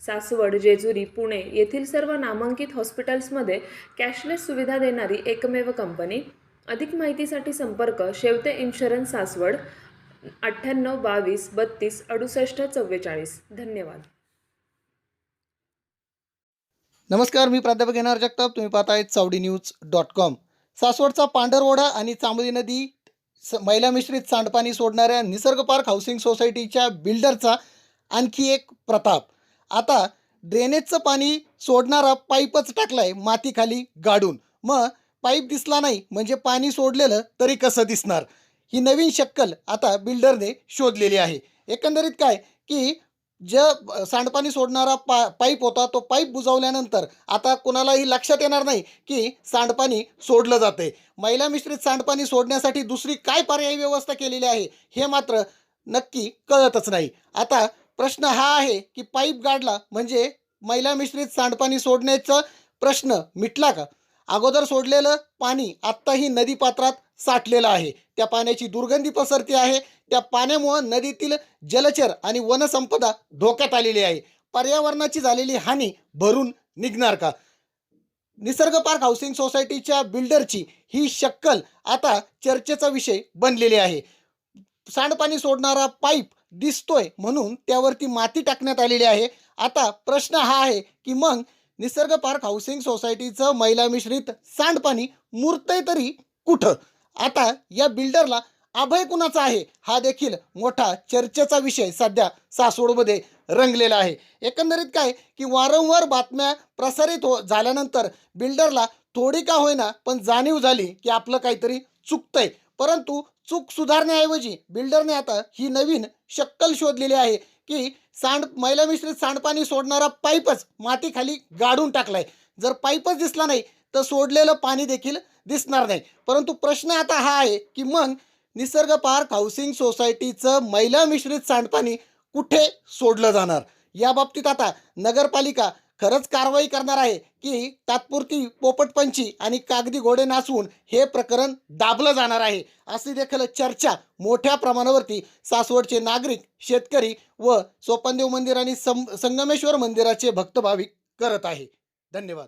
सासवड जेजुरी पुणे येथील सर्व नामांकित हॉस्पिटल्समध्ये कॅशलेस सुविधा देणारी एकमेव कंपनी. अधिक माहितीसाठी संपर्क शेवते इन्शुरन्स सासवड अठ्ठ्याण्णव बावीस बत्तीस अडुसष्ट चव्वेचाळीस. धन्यवाद. नमस्कार मी प्राध्यापक येणार जगताप. तुम्ही पाहताय चावडी न्यूज डॉट कॉम. सासवडचा पांढरवडा आणि चांबली नदी स महिला मिश्रित सांडपाणी सोडणाऱ्या निसर्ग पार्क हाऊसिंग सोसायटीच्या बिल्डरचा आणखी एक प्रताप. आता ड्रेनेजचं पाणी सोडणारा पाईपच टाकलाय मातीखाली गाडून. मग पाईप दिसला नाही म्हणजे पाणी सोडलेलं तरी कसं दिसणार? ही नवीन शक्कल आता बिल्डरने शोधलेली आहे. एकंदरीत काय? की ज सांडपाणी सोडणारा पा पाईप होता तो पाईप बुजवल्यानंतर आता कोणालाही लक्षात येणार नाही की सांडपाणी सोडलं जाते महिला मिश्रित सांडपाणी सोडण्यासाठी दुसरी काय पर्यायी व्यवस्था केलेली आहे हे मात्र नक्की कळतच नाही. आता प्रश्न हा आहे की पाईप गाडला म्हणजे मैला मिश्रित सांडपाणी सोडण्याचा प्रश्न मिटला का? अगोदर सोडलेलं पाणी आत्ताही नदीपात्रात साठलेलं आहे. त्या पाण्याची दुर्गंधी पसरती आहे. त्या पाण्यामुळं नदीतील जलचर आणि वनसंपदा धोक्यात आलेली आहे. पर्यावरणाची झालेली हानी भरून निघणार का? निसर्ग पार्क हाऊसिंग सोसायटीच्या बिल्डरची ही शक्कल आता चर्चेचा विषय बनलेली आहे. सांडपाणी सोडणारा पाईप दिसतोय म्हणून त्यावरती माती टाकण्यात आलेली आहे. आता प्रश्न हा आहे की मग निसर्ग पार्क हाऊसिंग सोसायटीचं महिला मिश्रित सांडपाणी मुरतंय तरी कुठं? आता या बिल्डरला अभय कुणाचा आहे? हा देखील मोठा चर्चेचा विषय सध्या सासवडमध्ये रंगलेला आहे. एकंदरीत काय की वारंवार बातम्या प्रसारित हो झाल्यानंतर बिल्डरला थोडी का होईना पण जाणीव झाली की आपलं काहीतरी चुकतंय. परंतु चूक सुधारण्याऐवजी बिल्डरने आता ही नवीन शक्कल शोधलेली आहे की सांड मैला मिश्रित सांडपाणी सोडणारा पाईपच मातीखाली गाडून टाकलाय. जर पाईपच दिसला नाही तर सोडलेलं पाणी देखील दिसणार नाही. परंतु प्रश्न आता हा आहे की मग निसर्ग पार्क हाऊसिंग सोसायटीचं मैला मिश्रित सांडपाणी कुठे सोडलं जाणार? या बाबतीत आता नगरपालिका खरंच कारवाई करणार आहे की तात्पुरती पोपटपंची आणि कागदी घोडे नाचवून हे प्रकरण दाबलं जाणार आहे अशी देखील चर्चा मोठ्या प्रमाणावरती सासवडचे नागरिक शेतकरी व सोपनदेव मंदिर आणि सं संगमेश्वर मंदिराचे भक्तभाविक करत आहे. धन्यवाद.